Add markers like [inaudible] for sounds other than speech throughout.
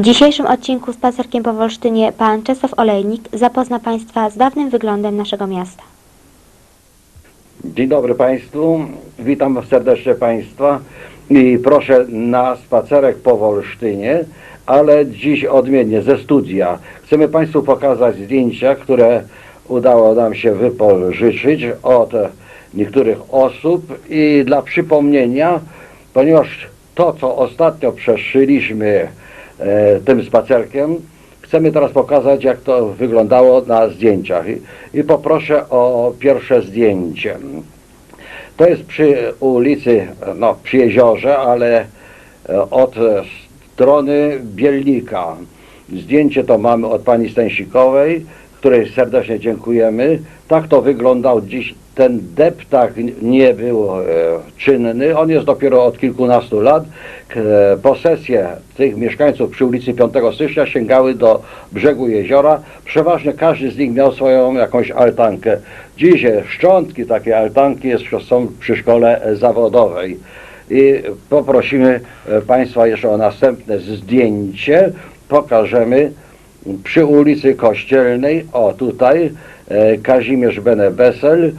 W dzisiejszym odcinku Spacerkiem po Wolsztynie pan Czesław Olejnik zapozna Państwa z dawnym wyglądem naszego miasta. Dzień dobry Państwu, witam serdecznie Państwa i proszę na spacerek po Wolsztynie, ale dziś odmiennie ze studia. Chcemy Państwu pokazać zdjęcia, które udało nam się wypożyczyć od niektórych osób i dla przypomnienia, ponieważ to, co ostatnio przeszyliśmy tym spacerkiem, chcemy teraz pokazać, jak to wyglądało na zdjęciach. I, i poproszę o pierwsze zdjęcie. To jest przy ulicy, no przy jeziorze, ale e, od e, strony Bielnika. Zdjęcie to mamy od pani Stęsikowej, której serdecznie dziękujemy. Tak to wyglądał dziś. Ten deptak nie był e, czynny. On jest dopiero od kilkunastu lat. E, Posesje tych mieszkańców przy ulicy 5 stycznia sięgały do brzegu jeziora. Przeważnie każdy z nich miał swoją jakąś altankę. Dziś szczątki takiej altanki jest, są przy szkole e, zawodowej. I poprosimy Państwa jeszcze o następne zdjęcie. Pokażemy przy ulicy Kościelnej, o tutaj, Kazimierz Benebesel,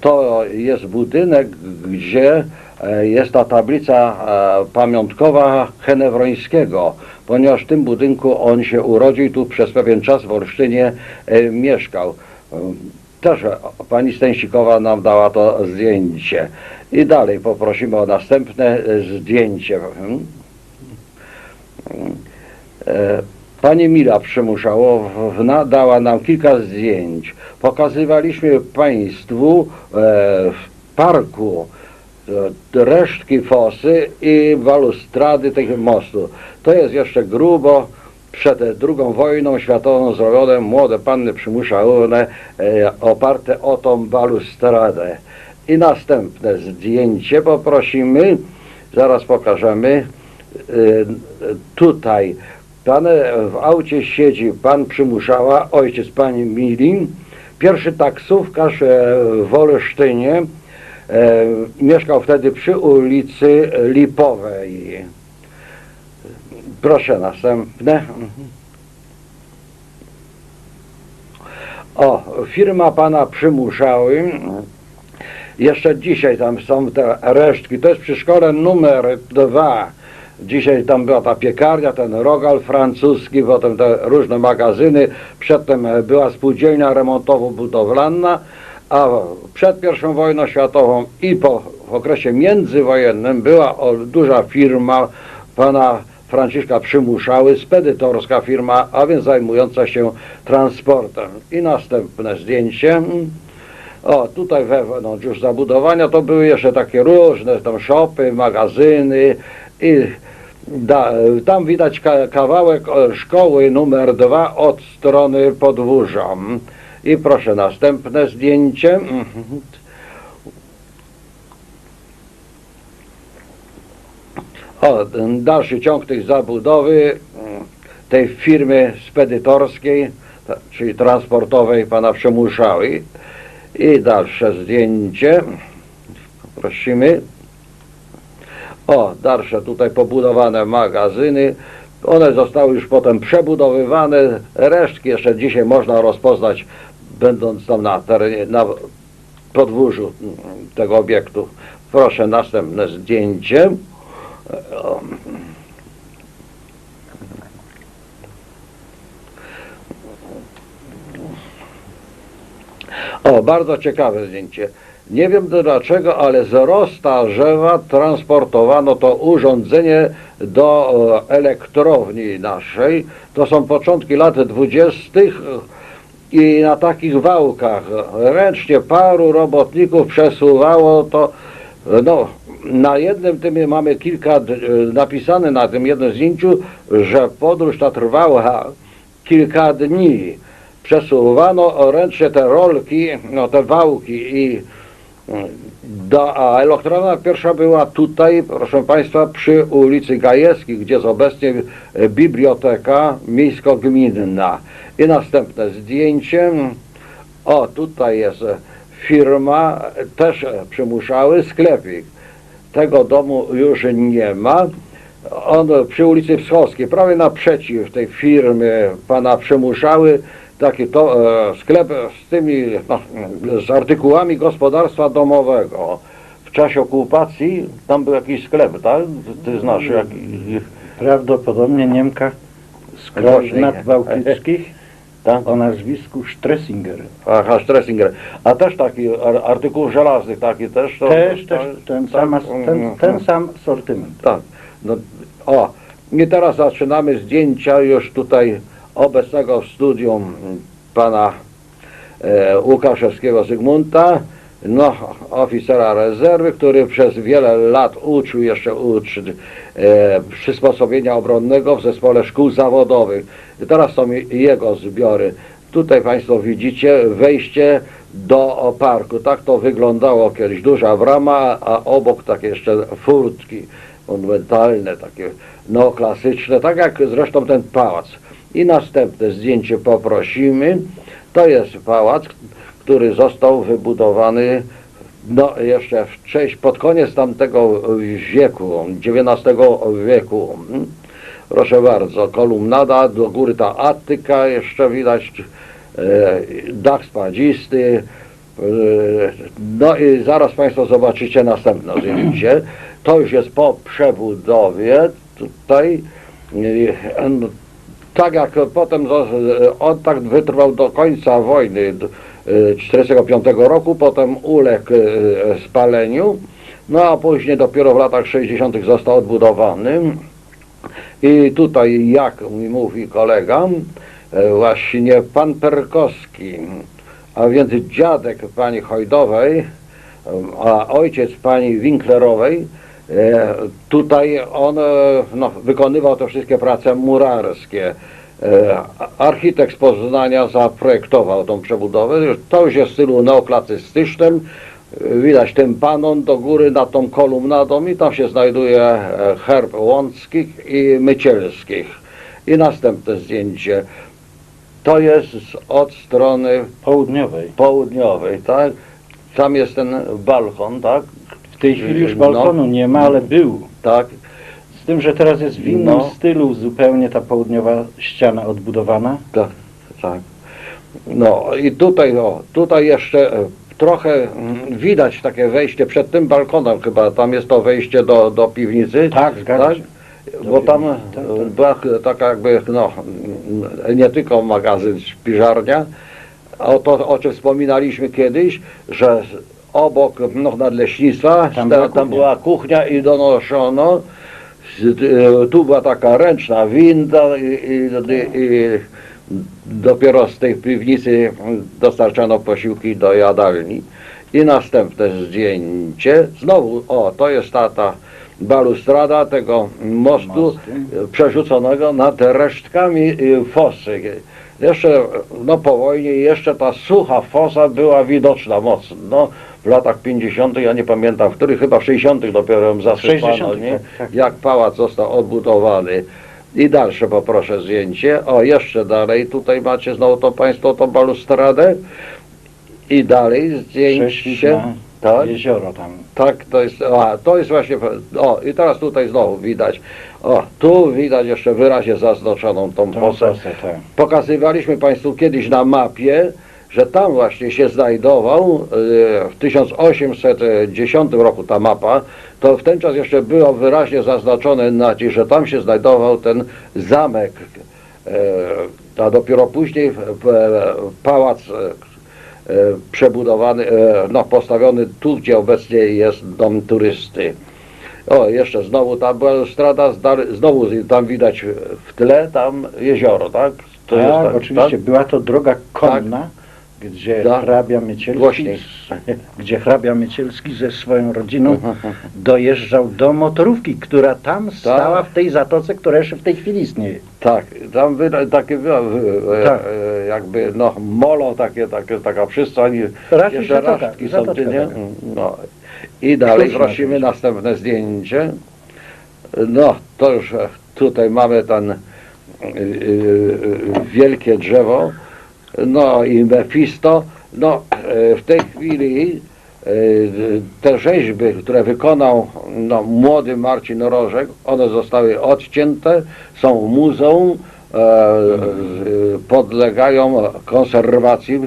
to jest budynek, gdzie e, jest ta tablica e, pamiątkowa Henewrońskiego, ponieważ w tym budynku on się urodził, tu przez pewien czas w Olsztynie e, mieszkał. E, Też e, pani Stęsikowa nam dała to zdjęcie. I dalej poprosimy o następne e, zdjęcie. Pani Mila Przymuszałowna dała nam kilka zdjęć. Pokazywaliśmy Państwu e, w parku e, resztki fosy i balustrady tego mostu. To jest jeszcze grubo przed II wojną światową zrobione młode panny Przymuszałowne e, oparte o tą balustradę. I następne zdjęcie poprosimy, zaraz pokażemy. Tutaj pan w aucie siedzi pan Przymuszała, ojciec pani Milin, pierwszy taksówkarz e, w Olsztynie, e, mieszkał wtedy przy ulicy Lipowej. Proszę następne. O, firma pana Przymuszały. Jeszcze dzisiaj tam są te resztki. To jest przy szkole numer dwa. Dzisiaj tam była ta piekarnia, ten rogal francuski, potem te różne magazyny. Przedtem e, była spółdzielnia remontowo-budowlana, a przed I wojną światową i po w okresie międzywojennym była o, duża firma pana Franciszka Przymuszały, spedytorska firma, a więc zajmująca się transportem. I następne zdjęcie. O, tutaj wewnątrz już zabudowania to były jeszcze takie różne tam shopy, magazyny i da, tam widać ka, kawałek e, szkoły numer dwa od strony podwórza. I proszę następne zdjęcie. O, dalszy ciąg tej zabudowy tej firmy spedytorskiej, czyli transportowej pana Przemuszały. I dalsze zdjęcie. Prosimy. O, dalsze tutaj pobudowane magazyny. One zostały już potem przebudowywane. Resztki jeszcze dzisiaj można rozpoznać, będąc tam na terenie, na podwórzu mm, tego obiektu. Proszę następne zdjęcie. O. O, bardzo ciekawe zdjęcie. Nie wiem dlaczego, ale z Rostarzewa transportowano to urządzenie do e, elektrowni naszej. To są początki lat dwudziestych i na takich wałkach ręcznie paru robotników przesuwało to. No, na jednym tym mamy kilka, napisane na tym jednym zdjęciu, że podróż ta trwała kilka dni. Przesuwano ręcznie te rolki, no te wałki i do, a elektrownia pierwsza była tutaj, proszę Państwa, przy ulicy Gajewskiej, gdzie jest obecnie biblioteka miejsko-gminna. I następne zdjęcie. O, tutaj jest firma, też przymuszały sklepik. Tego domu już nie ma. On przy ulicy Wschodskiej, prawie naprzeciw tej firmy pana Przemuszały, taki to, e, sklep z tymi, no, z artykułami gospodarstwa domowego. W czasie okupacji tam był jakiś sklep, tak? Ty znasz jaki? Prawdopodobnie Niemka z krajów nadbałtyckich [laughs] Tak? o nazwisku Stressinger. Aha, Stressinger. A też taki ar- artykuł żelazny, taki też? To, Też, też ten, tak? sama, ten, Mhm. ten sam sortyment. Tak. No, o, i teraz zaczynamy zdjęcia już tutaj obecnego w studium pana e, Łukaszewskiego Zygmunta, no, oficera rezerwy, który przez wiele lat uczył, jeszcze uczy e, przysposobienia obronnego w zespole szkół zawodowych. I teraz są jego zbiory. Tutaj Państwo widzicie wejście do parku. Tak to wyglądało kiedyś. Duża brama, a obok takie jeszcze furtki monumentalne, takie neoklasyczne, tak jak zresztą ten pałac. I następne zdjęcie poprosimy. To jest pałac, który został wybudowany no, jeszcze w cześć, pod koniec tamtego wieku, XIX wieku. Proszę bardzo, kolumnada, do góry ta Attyka, jeszcze widać e, dach spadzisty. E, no i zaraz Państwo zobaczycie następne zdjęcie. To już jest po przebudowie. Tutaj no, tak jak potem zo- on tak wytrwał do końca wojny d- e, 45 roku, potem uległ spaleniu, no a później dopiero w latach 60 został odbudowany. I tutaj, jak mi mówi kolega, właśnie pan Perkowski, a więc dziadek pani Hojdowej, a ojciec pani Winklerowej, e, tutaj on e, no, wykonywał te wszystkie prace murarskie. E, Architekt z Poznania zaprojektował tą przebudowę. To już jest w stylu neoklasystycznym. Widać tympanon do góry nad tą kolumnadą i tam się znajduje herb łąckich i mycielskich. I następne zdjęcie. To jest z- od strony Południowej. południowej, tak? Tam jest ten balkon, tak? W tej chwili już No. balkonu nie ma, ale był. Tak. Z tym, że teraz jest w innym No. stylu zupełnie ta południowa ściana odbudowana. Tak, tak. No i tutaj, o, tutaj jeszcze e, trochę mm, widać takie wejście przed tym balkonem chyba, tam jest to wejście do, do piwnicy. Tak, zgadza się. Bo tam e, była ch- taka jakby, no, mm, nie tylko magazyn, śpiżarnia, a o to, o czym wspominaliśmy kiedyś, że obok no, nadleśnictwa Tam ta- była tam kuchnia. była kuchnia i donoszono, e, tu była taka ręczna winda i, i, i dopiero z tej piwnicy dostarczano posiłki do jadalni. I następne zdjęcie, znowu, o, to jest ta, ta balustrada tego mostu e, przerzuconego nad resztkami e, fosy. Jeszcze, no po wojnie jeszcze ta sucha fosa była widoczna mocno. W latach 50., ja nie pamiętam, w których chyba w 60. dopiero ją zasypano, 60., nie? tak, tak. jak pałac został odbudowany. I dalsze poproszę zdjęcie. O, jeszcze dalej, tutaj macie znowu to Państwo tą balustradę. I dalej zdjęcie. Tak, jezioro tam. tak, to jest, a, to jest właśnie, o i teraz tutaj znowu widać, o, tu widać jeszcze wyraźnie zaznaczoną tą Tą fosę. fosę, tak. Pokazywaliśmy Państwu kiedyś na mapie, że tam właśnie się znajdował e, w 1810 roku ta mapa, to w ten czas jeszcze było wyraźnie zaznaczone na ci, że tam się znajdował ten zamek, e, a dopiero później pałac przebudowany, e, no postawiony tu, gdzie obecnie jest dom turysty. O, jeszcze znowu była strada, znowu tam widać w tle tam jezioro, tak? To tak, jest tak, oczywiście. Była to droga konna, gdzie Tak. hrabia Miecielski, Głośniej. [laughs] gdzie hrabia Miecielski ze swoją rodziną [laughs] dojeżdżał do motorówki, która tam stała w tej zatoce, która jeszcze w tej chwili istnieje. Tak, tam wyda- takie była, e, Tak. e, jakby no molo, takie, takie, taka przystań, Raczej jeszcze zatoka, rasztki są, ty, nie? No. I dalej Sztuczna prosimy następne zdjęcie. No, to już e, tutaj mamy ten e, e, wielkie drzewo, no i Mefisto, no e, w tej chwili y, te rzeźby, które wykonał no, młody Marcin Rożek, one zostały odcięte, są w muzeum, e, podlegają konserwacji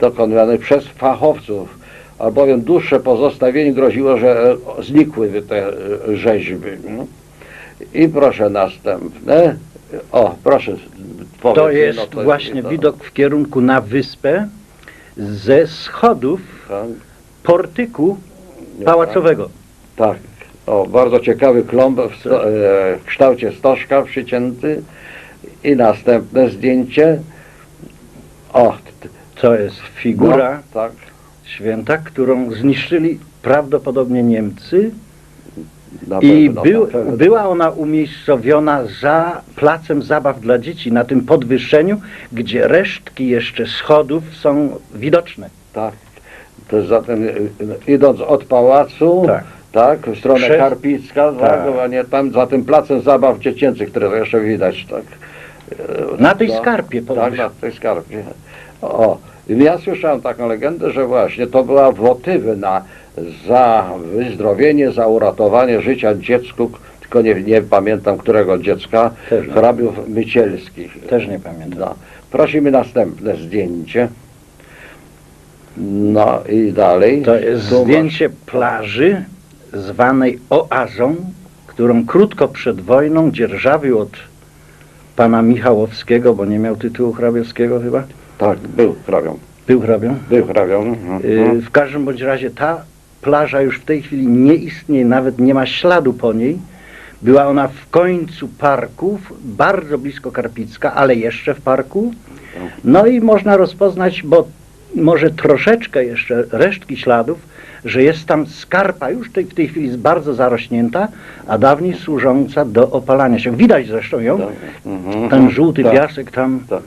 dokonywanej przez fachowców, albowiem dłuższe pozostawienie groziło, że znikłyby te e, rzeźby. I proszę następne. O, proszę. powiedz To mi, jest no właśnie to- widok w kierunku na wyspę ze schodów Tak, portyku pałacowego. Tak. O, bardzo ciekawy klomb w, sto, e, w kształcie stożka przycięty. I następne zdjęcie. O, To jest figura no, tak. święta, którą zniszczyli prawdopodobnie Niemcy i był, była ona umiejscowiona za placem zabaw dla dzieci, na tym podwyższeniu, gdzie resztki jeszcze schodów są widoczne. Tak. To zatem y, y, idąc od pałacu, Tak. tak, w stronę Przez- Karpicka, tak. Tak. a nie tam za tym placem zabaw dziecięcych, które jeszcze widać, tak. E, Na tej no, skarpie Tak, na tej skarpie. O, ja słyszałem taką legendę, że właśnie to była wotywyna za wyzdrowienie, za uratowanie życia dziecku, tylko nie, nie pamiętam którego dziecka, Też nie. hrabiów mycielskich. Też nie pamiętam. No. Prosimy następne zdjęcie. No i dalej. To jest Tu masz- zdjęcie plaży zwanej oazą, którą krótko przed wojną dzierżawił od pana Michałowskiego, bo nie miał tytułu hrabiowskiego chyba. Tak, był hrabią. Był hrabią. Był hrabią. Mhm. Y, W każdym bądź razie ta plaża już w tej chwili nie istnieje, nawet nie ma śladu po niej. Była ona w końcu parków, bardzo blisko Karpicka, ale jeszcze w parku. No i można rozpoznać, bo może troszeczkę jeszcze resztki śladów, że jest tam skarpa, już tej, w tej chwili jest bardzo zarośnięta, a dawniej służąca do opalania się. Widać zresztą ją, Tak. Mhm. ten żółty Tak. piasek tam. Tak,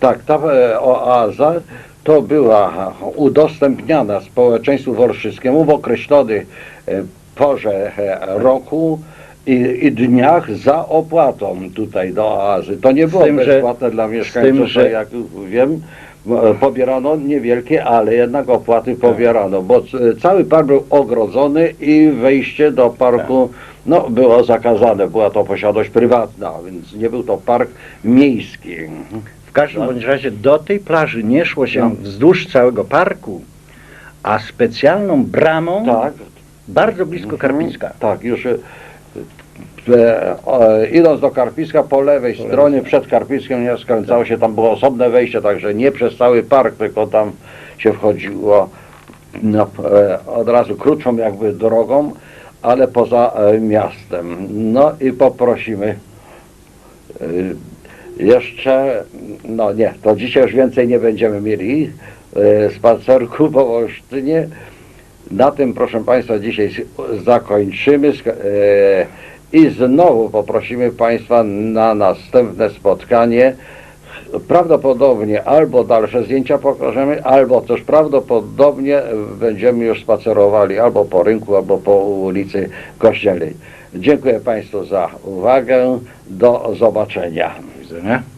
tak ta e, oaza to była udostępniana społeczeństwu wolszyckiemu w określonej porze e, roku i, i dniach za opłatą tutaj do oazy. To nie było tym, że- bezpłatne dla mieszkańców, tym, że- jak wiem, e, pobierano niewielkie, ale jednak opłaty pobierano, bo cały park był ogrodzony i wejście do parku no, było zakazane. Była to posiadłość prywatna, więc nie był to park miejski. W każdym bądź razie do tej plaży nie szło się No. wzdłuż całego parku, a specjalną bramą Tak. bardzo blisko Mhm. Karpiska. Tak, już e, e, idąc do Karpiska po lewej stronie, przed Karpiskiem nie skręcało się, tam było osobne wejście, także nie przez cały park, tylko tam się wchodziło no, e, od razu krótszą jakby drogą, ale poza e, miastem. No i poprosimy e, jeszcze, no nie, to dzisiaj już więcej nie będziemy mieli e, spacerku po Olsztynie. Na tym, proszę Państwa, dzisiaj zakończymy e, i znowu poprosimy Państwa na następne spotkanie. Prawdopodobnie albo dalsze zdjęcia pokażemy, albo też prawdopodobnie będziemy już spacerowali albo po rynku, albo po ulicy Kościelnej. Dziękuję Państwu za uwagę. Do zobaczenia. Do widzenia.